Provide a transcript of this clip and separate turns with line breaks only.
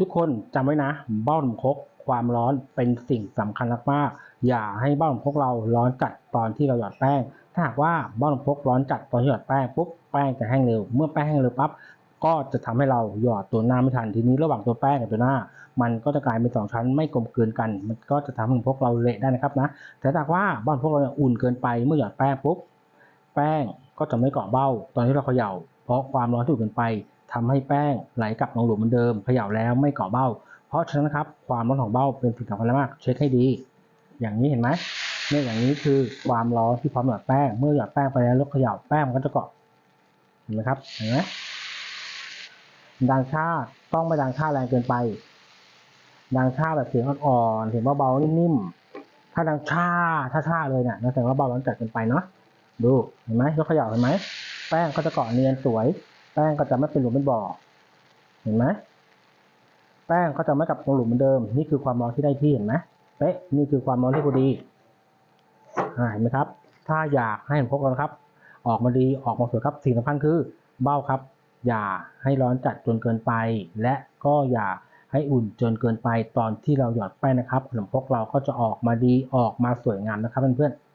ทุกคนจำไว้นะ เบ้าหนุ่มคกความร้อนเป็นสิ่งสำคัญมากๆอย่าให้เบ้าหนุ่มคกเราร้อนจัดตอนที่เราหยอดแป้ง ถ้าหากว่าเบ้าหนุ่มคกร้อนจัดตอนที่หยอดแป้งปุ๊บแป้งจะแห้งเร็ว เมื่อแป้งแห้งเร็วปั๊บก็จะทำให้เราหยอดตัวหน้าไม่ทันทีนี้ระหว่างตัวแป้งกับตัวหน้า มันก็จะกลายเป็นสองชั้นไม่กลมกลืนกัน มันก็จะทำให้พวกเราเละได้นะครับนะแต่ถ้าว่าเบ้าหนุ่มคกเราอุ่นเกินไปเมื่อหยอดแป้งปุ๊บแป้งก็จะไม่เกาะเบ้า ตอนที่เราเขย่า เพราะความร้อนที่อุ่นเกินไป ทำให้แป้งไหลกลับลงหลุมเหมือนเดิมเขย่าแล้วไม่เกาะเบ้า เพราะฉะนั้นครับความร้อนของเบ้าเป็นสิ่งสำคัญมากเช็คให้ดี อย่างนี้เห็นไหมเนี่ยอย่างนี้คือความร้อนที่พร้อมหยอดแป้งเมื่อหยอดแป้งไปแล้วล้วเขย่าแป้งมันก็จะเกาะเห็นไหมครับเห็นไหมดังชาต้องไม่ดังชาแรงเกินไป ดังชาแบบเสียงอ่อนๆเสียงเบาๆนิ่มๆถ้าดังชาชาๆเลยเนี่ยนั่นแสดงว่าเบาร้อนจัดเกินไปเนาะดูเห็นไหมยกเขย่าเห็นไหมแป้งก็จะเกาะเนียนสวย แป้งก็จะไม่เป็นหลุมเป็นบ่อ เห็นไหมแป้งก็จะไม่กลับลงหลุมเหมือนเดิม นี่คือความร้อนที่ได้ที่เห็นไหมเป๊ะ นี่คือความร้อนที่พอดีเห็นไหมครับ ถ้าอยากให้พวกเรานครับ ออกมาดี ออกมาสวยครับ สิ่งสำคัญคือเบ้าครับ อย่าให้ร้อนจัดจนเกินไป และก็อย่าให้อุ่นจนเกินไปตอนที่เราหยอดแป้งนะครับขนมพกเราก็จะออกมาดี ออกมาสวยงามนะครับเพื่อนๆ